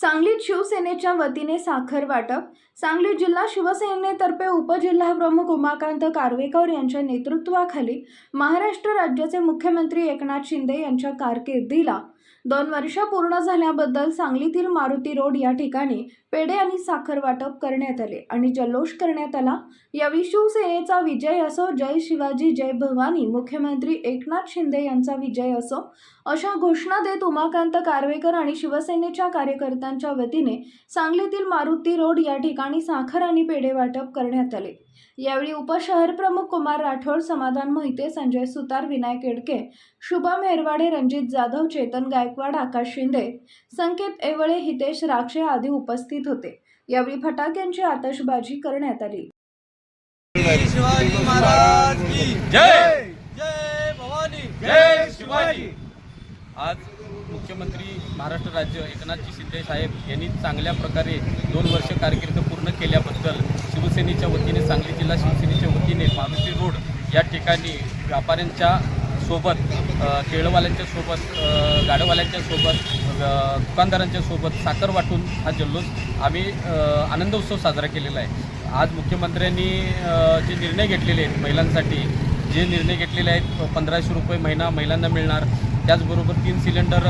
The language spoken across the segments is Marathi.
सांगलीत शिवसेनेच्या वतीने साखर वाटप. सांगली जिल्हा शिवसेनेतर्फे उपजिल्हाप्रमुख उमाकांत कारवेकर यांच्या नेतृत्वाखाली महाराष्ट्र राज्याचे मुख्यमंत्री एकनाथ शिंदे यांच्या कारकिर्दीला दोन वर्ष पूर्ण झाल्याबद्दल सांगलीतील मारुती रोड या ठिकाणी पेढे आणि साखर वाटप करण्यात आले आणि जल्लोष करण्यात आला. यावेळी शिवसेनेचा विजय असो जय शिवाजी जय भवानी मुख्यमंत्री एकनाथ शिंदे यांचा विजय असो अशा घोषणा देत उमाकांत कारवेकर आणि शिवसेनेच्या कार्यकर्त्यांच्या वतीने सांगलीतील मारुती रोड या ठिकाणी साखर आणि पेढे वाटप करण्यात आले. यावेळी उपशहर प्रमुख कुमार राठोड समाधान मोहिते संजय सुतार विनायक एडके शुभम हेरवाडे रणजित जाधव चेतन गायकवाड आकाश शिंदे संकेत एवळे हितेश राक्षे आदी उपस्थित होते. यावेळी फटाक्यांची आतषबाजी करण्यात आली. शिवाजी महाराज की. जय! जय भवानी. जय शिवाजी. आज मुख्यमंत्री महाराष्ट्र राज्य एकनाथजी शिंदे साहेब यांनी चांगल्या प्रकारे दोन वर्ष कारकीर्द पूर्ण केल्याबद्दल शिवसेनेच्या वतीने सांगली जिल्हा शिवसेनेच्या वतीने मारुती रोड या ठिकाणी व्यापाऱ्यांच्या सोबत केळवाल्यांच्या सोबत गाडवाल्यांच्या सोबत दुकानदारांच्या सोबत साखर वाटून हा जल्लोष आम्ही आनंदोत्सव आनंद उत्सव साजरा केलेला आहे. आज मुख्यमंत्र्यांनी जे निर्णय घेतलेले आहेत महिलांसाठी जे निर्णय घेतलेले आहेत पंधराशे रुपये महिना महिलांना मिळणार. त्याचबरोबर तीन सिलेंडर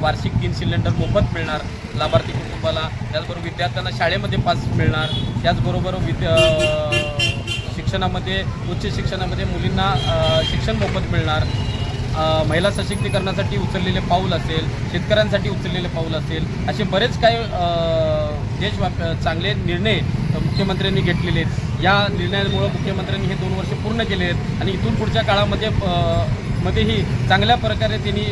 वार्षिक तीन सिलेंडर मोफत मिळणार लाभार्थी कुटुंबाला. त्याचबरोबर विद्यार्थ्यांना शाळेमध्ये पास मिळणार. त्याचबरोबर विद्या शिक्षणामध्ये उच्च शिक्षणामध्ये मुलींना शिक्षण मोफत मिळणार. महिला सशक्तीकरणासाठी उचललेले पाऊल असेल शेतकऱ्यांसाठी उचललेले पाऊल असेल असे बरेच काही अ, देशव्याप चांगले निर्णय मुख्यमंत्र्यांनी घेतलेले आहेत. या निर्णयामुळं मुख्यमंत्र्यांनी हे दोन वर्ष पूर्ण केले आहेत. आणि इथून पुढच्या काळामध्ये मध्येही चांगल्या प्रकारे त्यांनी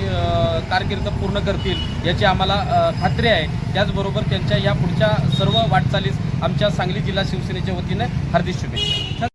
कारकिर्द पूर्ण करतील याची आम्हाला खात्री आहे. त्याचबरोबर त्यांच्या या पुढच्या सर्व वाटचालीस आमच्या सांगली जिल्हा शिवसेनेच्या वतीने हार्दिक शुभेच्छा.